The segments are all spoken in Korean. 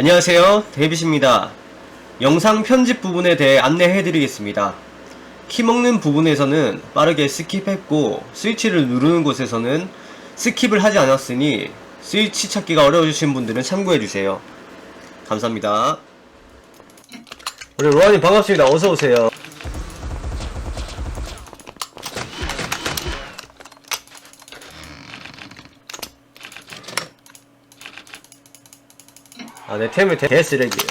안녕하세요. 데이빗입니다. 영상 편집 부분에 대해 안내해 드리겠습니다. 키 먹는 부분에서는 빠르게 스킵했고 스위치를 누르는 곳에서는 스킵을 하지 않았으니 스위치 찾기가 어려우신 분들은 참고해 주세요. 감사합니다. 우리 로아님 반갑습니다. 어서오세요 아, 내 템을 대, 대 쓰레기예요.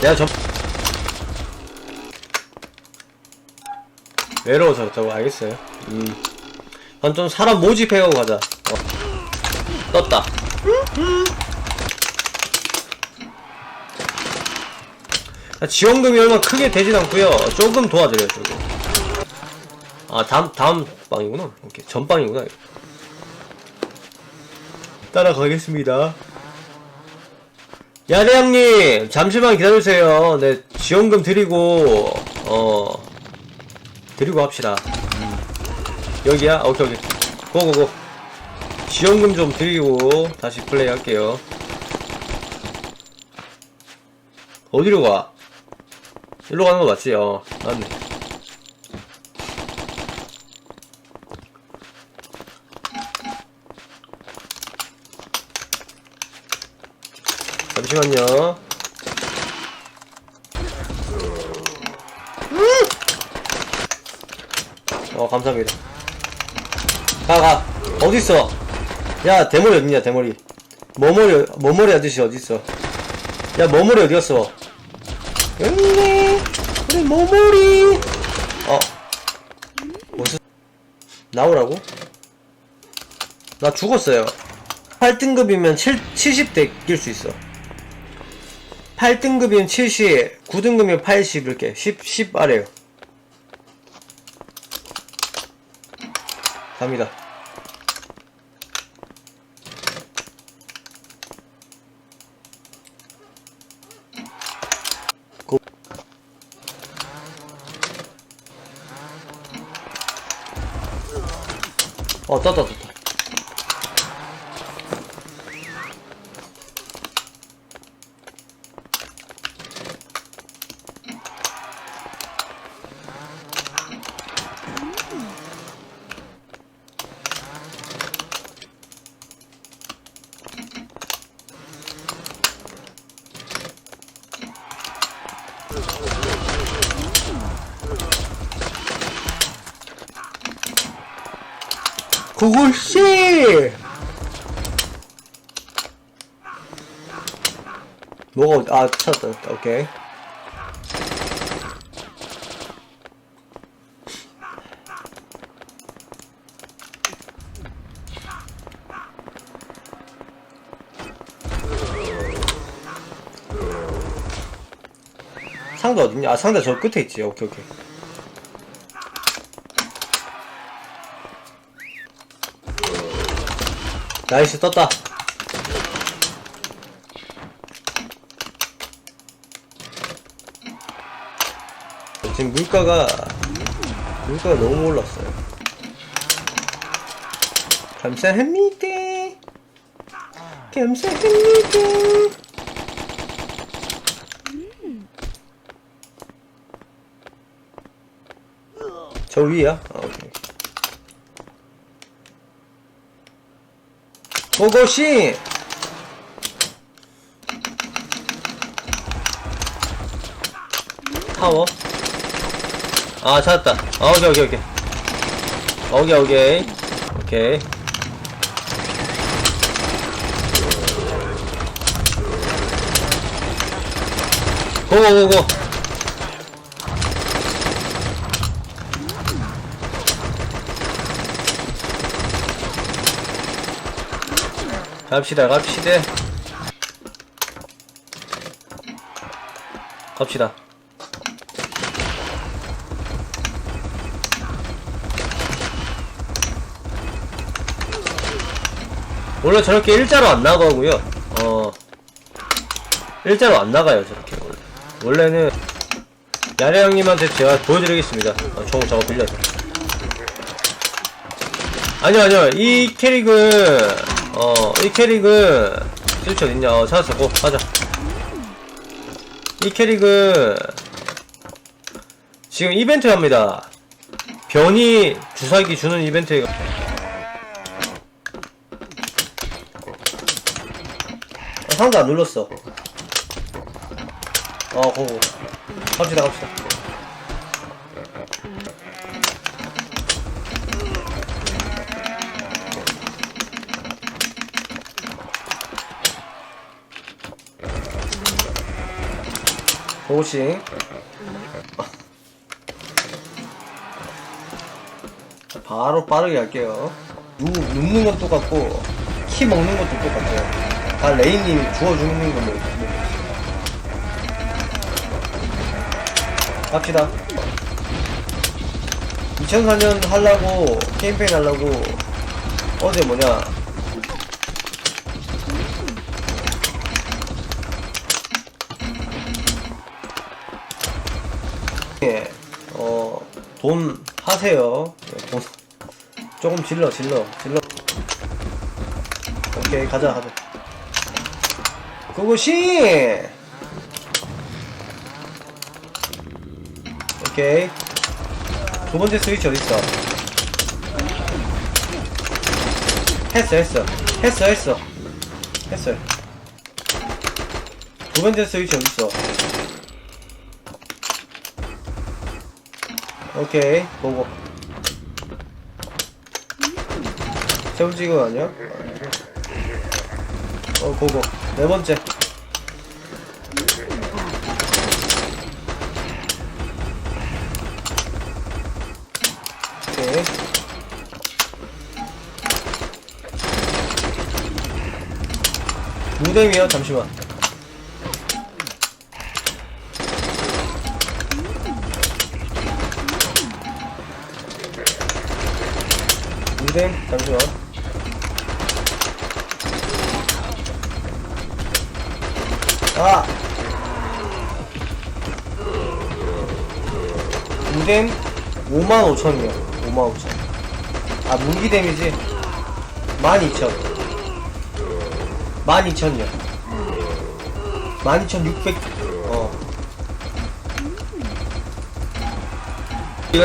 내가 저 외로워서 저거 알겠어요. 음. 그럼 좀 사람 모집해가고 가자. 어. 떴다. 아, 지원금이 얼마 크게 되진 않고요. 조금 도와드려요, 조금. 아, 다음 다음 빵이구나. 오케이, 전빵이구나. 이거. 따라가겠습니다. 야대양님, 잠시만 기다려주세요. 네, 지원금 드리고, 어, 드리고 합시다. 음. 여기야? 오케이, 오케이. 고고고. 지원금 좀 드리고, 다시 플레이 할게요. 어디로 가? 일로 가는 거 맞지? 어, 맞네. 잠시만요. 어, 감사합니다. 가, 가. 어딨어? 야, 대머리 어딨냐, 대머리. 머머리, 머머리 아저씨 어딨어? 야, 머머리 어디갔어? 여기네. 우리 머머리. 어. 무슨, 나오라고? 나 죽었어요. 8등급이면 7, 70대 낄 수 있어. 8등급이면 70, 9등급이면 80 이렇게 10, 10 아래요. 갑니다. 고. 어, 떴다, 떴다. 그것이 뭐가 아 찾았다. 오케이. 상자 어딨냐? 아 상자 저 끝에 있지. 오케이 오케이. 나이스 떴다 물가가 물가가 너무 올랐어요 감사합니다 감사합니다 저 위야? 아, 오케이. 고고씨! 타워? 아, 찾았다. 아, 오케이, 오케이, 오케이. 오케이, 오케이. 오케이. 고고고고. 갑시다, 갑시다. 갑시다. 원래 저렇게 일자로 안 나가고요. 어, 일자로 안 나가요, 저렇게. 원래. 원래는, 야래 형님한테 제가 보여드리겠습니다. 어, 총 저거 빌려서. 아니요, 아니요. 이 캐릭은, 어, 이 캐릭은 스위치 어딨냐 어 찾았어 고 가자 이 캐릭은 지금 이벤트 합니다 변이 주사기 주는 이벤트 상자 안 눌렀어. 어 고고 갑시다 갑시다. 고고싱. 바로 빠르게 할게요. 누, 눕는 건 똑같고 키 먹는 것도 똑같아요 다 레인님이 주워주는 걸로 뭐. 갑시다 2004년 하려고 캠페인 하려고 어제 뭐냐 예, 어, 돈 하세요. 예, 돈 조금 질러, 질러, 질러. 오케이, 가자, 가자. 그것이 오케이. 두 번째 스위치 어딨어? 했어, 했어. 했어, 했어. 했어요. 두 번째 스위치 어딨어? 오케이 보고 새우지금 아니야? 어 보고 네 번째. 오케이. 무댐이요? 잠시만. 무댐? 잠시만 아! 무댐 55,000이요. 55,000아 무기 데미지 12,000 12,000이요. 12,600 어. 이거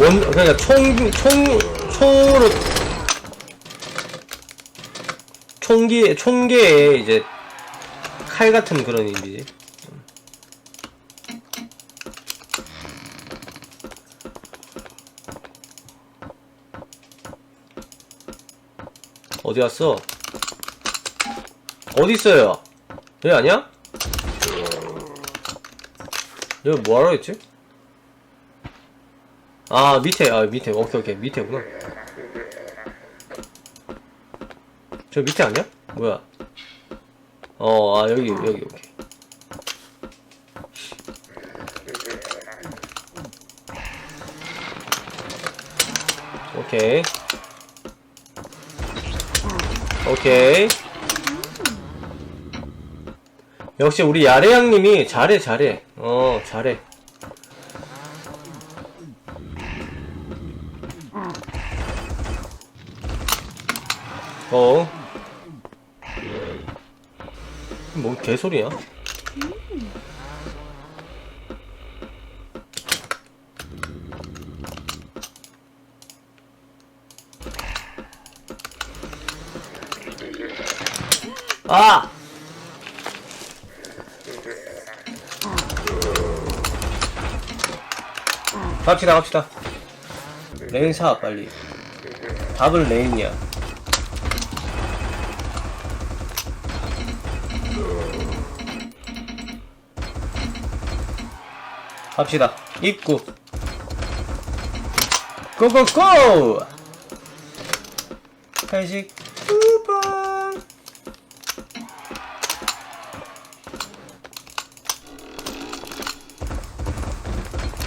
원 그러니까 총총 총으로 총기 총계에 이제 칼 같은 그런 이미지. 어디 갔어? 어디 있어요? 여기 아니야? 여기 뭐하러 했지? 아 밑에 아 밑에 오케이 오케이 밑에구나 저 밑에 아니야? 뭐야 어 아 여기 여기 오케이 오케이. 오케이. 역시 우리 야래양님이 잘해 잘해. 어 잘해. 어. 뭔 개소리야? 아! 갑시다 갑시다 레인 사 빨리 답은 레인이야 갑시다. 입구. 고고고! 간식 9번.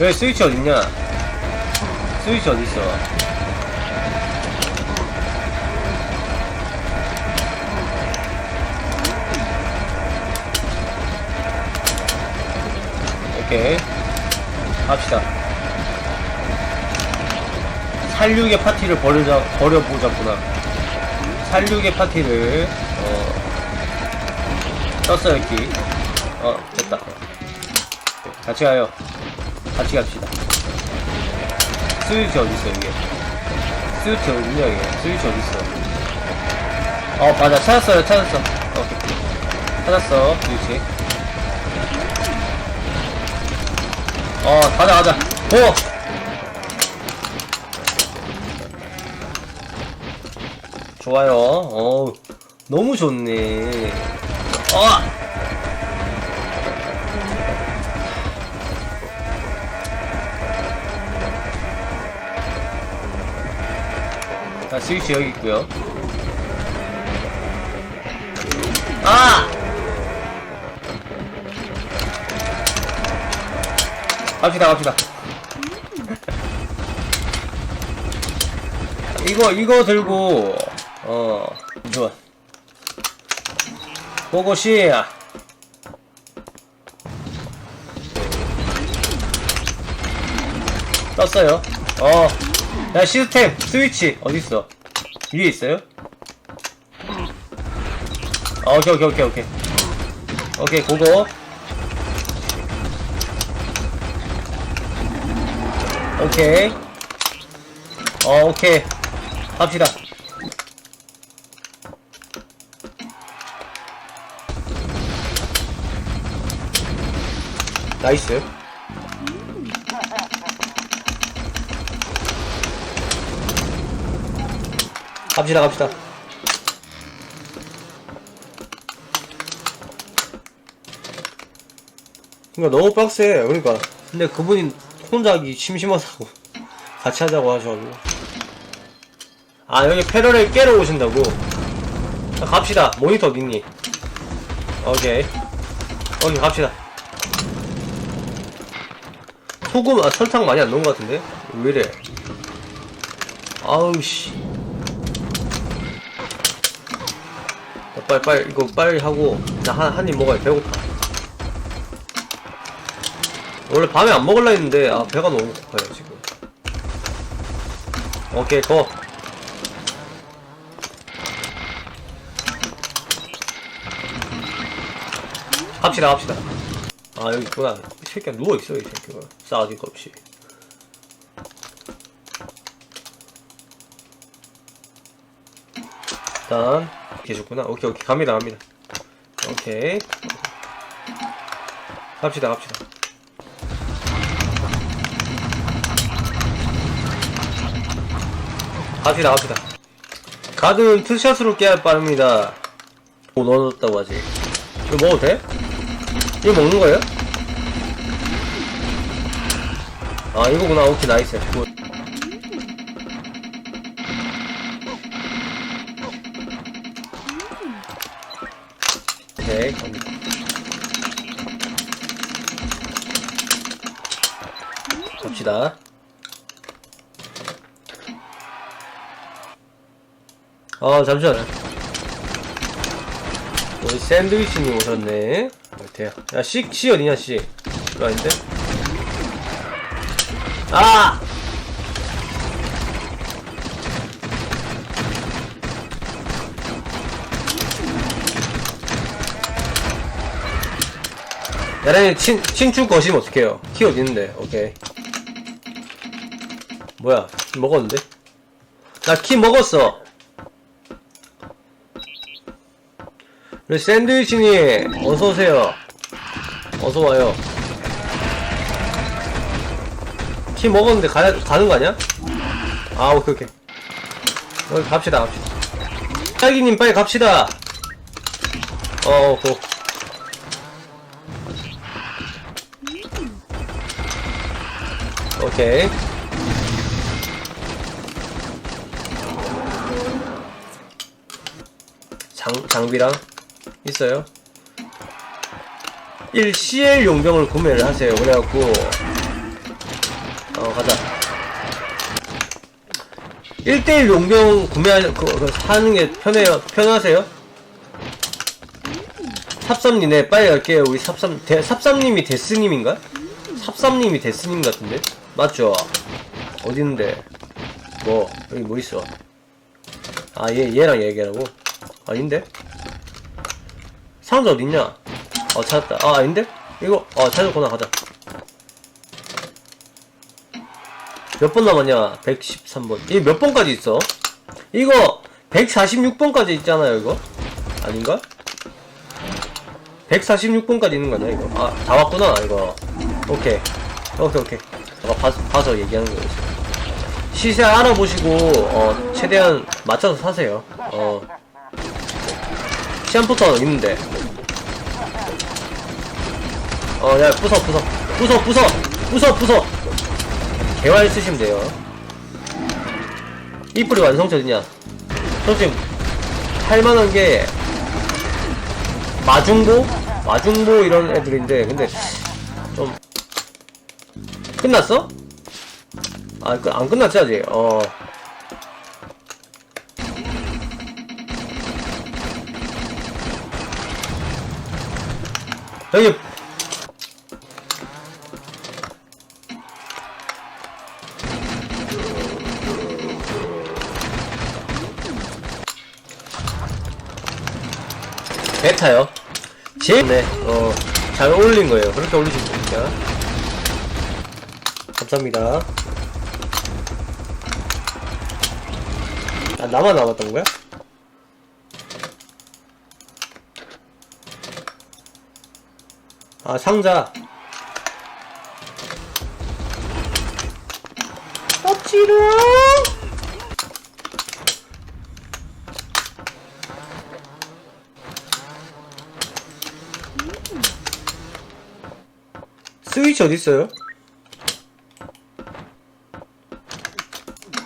왜 스위치 어딨냐? 스위치 어딨어? 오케이. 합시다. 살육의 파티를 벌여자, 벌여보자꾸나. 살육의 파티를, 어, 어. 떴어 여기. 어 됐다. 같이 가요. 같이 갑시다. 스위치 어딨어 이게? 스위치 어딨냐 이게? 스위치 어딨어? 어 맞아 찾았어요 찾았어. 오케이. 찾았어 스위치. 어 가자 가자. 오. 좋아요. 어 너무 좋네. 어. 자, 스위치 여기 있고요. 아! 갑시다, 갑시다. 이거, 이거 들고, 어, 좋아. 고고씨! 떴어요. 어. 야, 시스템, 스위치, 어딨어? 위에 있어요? 어, 오케이, 오케이, 오케이, 오케이. 오케이, 고고. 오케이. 어, 오케이. 갑시다. 나이스. 갑시다, 갑시다. 그러니까 너무 빡세. 그러니까. 근데 그분이 혼자 하기 심심하다고. 같이 하자고 하셔가지고. 아, 여기 패러를 깨러 오신다고? 자, 갑시다. 모니터 어딨니? 오케이. 오케이, 갑시다. 소금, 아, 설탕 많이 안 넣은 것 같은데? 왜 이래? 아우, 씨. 어, 빨리, 빨리, 이거 빨리 하고, 나 한, 한 입 먹어야 배고파. 원래 밤에 안 먹을라 했는데, 아, 배가 너무 고파요, 지금. 오케이, 고! 갑시다, 갑시다. 아, 여기 있구나. 이 새끼가 누워있어, 이 새끼가. 싸가지 없이. 일단, 계셨구나. 오케이, 오케이. 갑니다, 갑니다. 오케이. 갑시다, 갑시다. 갑시다, 갑시다. 가드는 투샷으로 깨야 빠릅니다. 뭐 넣어줬다고 하지. 이거 먹어도 돼? 이거 먹는 거예요? 아, 이거구나. 오케이, 나이스. 굿. 오케이, 갑니다. 갑시다. 아, 잠시만. 우리 샌드위치님 오셨네. 돼요. 야, 씨, 씨 어디냐, 씨. 이거 아닌데? 아! 야랑이 친, 친추 거시면 어떡해요? 키 어딨는데? 오케이. 뭐야, 먹었는데? 나 키 먹었어! 우리 샌드위치님, 어서 오세요. 어서 와요. 키 먹었는데 가, 가는 거 아니야? 아, 오케이, 오케이. 여기 갑시다, 갑시다. 딸기님, 빨리 갑시다! 어, 고. 오케이. 장, 장비랑 있어요. 1 CL 용병을 구매를 하세요. 그래갖고, 어, 가자. 1대1 용병 구매하, 그, 그, 사는 게 편해요. 편하세요? 삽삼님네 빨리 갈게요. 우리 삽삼, 대, 삽삼님이 데스님인가? 삽삼님이 데스님 같은데? 맞죠? 어디 있는데? 뭐, 여기 뭐 있어? 아, 얘, 얘랑 얘기하라고? 아닌데? 상자 어딨냐? 어, 찾았다. 아, 아닌데? 이거, 어, 찾았구나. 가자. 몇 번 남았냐? 113번. 이게 몇 번까지 있어? 이거, 146번까지 있잖아요, 이거? 아닌가? 146번까지 있는 거냐, 이거? 아, 다 왔구나, 이거. 오케이. 오케이, 오케이. 제가 봐, 봐서 얘기하는 거였어. 시세 알아보시고, 어, 최대한 맞춰서 사세요. 어. 시안포터 있는데. 어, 야, 부숴, 부숴. 부숴, 부숴! 부숴, 부숴! 개활 쓰시면 돼요. 이뿔이 완성체 어딨냐? 솔직히, 할만한 게, 마중보? 마중보 이런 애들인데, 근데, 좀, 끝났어? 아, 끝, 안 끝났지, 아직? 어. 여기, 베타요. 제일, 네, 어, 잘 어울린 거예요. 그렇게 올리시면 됩니다. 감사합니다. 아, 나만 남았던 거야? 아, 상자. 억지로! 스위치 어딨어요?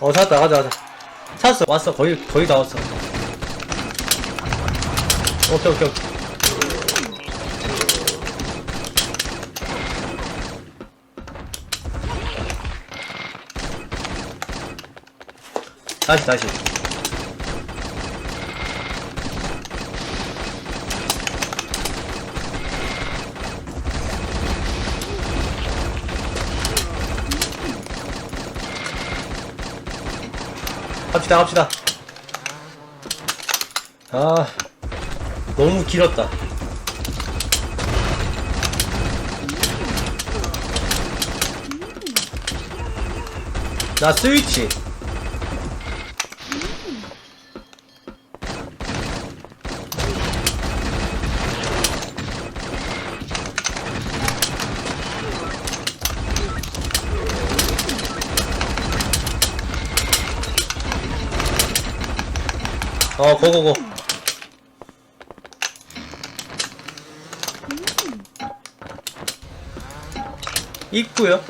어, 찾았다. 가자, 가자. 찾았어. 왔어. 거의, 거의 다 왔어. 오케이, 오케이, 오케이. 다시, 다시. 갑시다, 갑시다. 아, 너무 길었다. 나 스위치. 고고고. 있구요.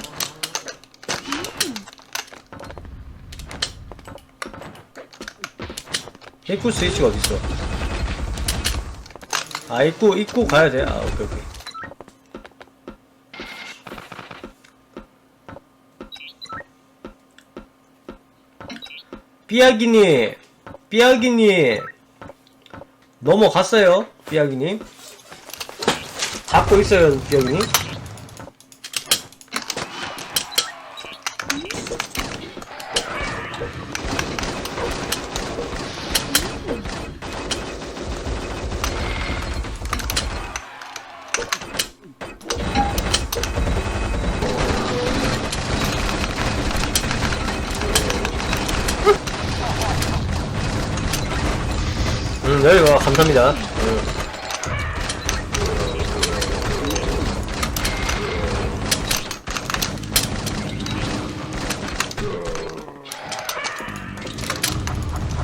입구 스위치가 어딨어? 아, 입구, 입구 가야 돼. 아, 오케이, 오케이. 삐약이님, 삐약이님, 넘어갔어요, 삐약이님. 잡고 있어요, 삐약이님. 음, 여기 와, 감사합니다. 음.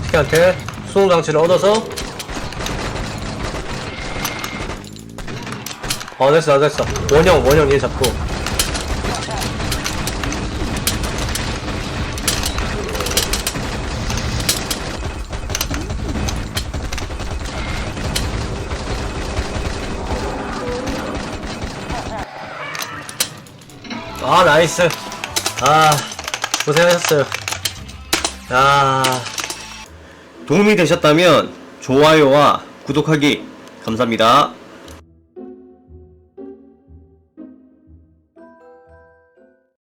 새끼한테 수송장치를 얻어서 어 됐어 됐어 원형 원형 얘 잡고 아 나이스. 아 고생하셨어요. 아. 도움이 되셨다면 좋아요와 구독하기 감사합니다.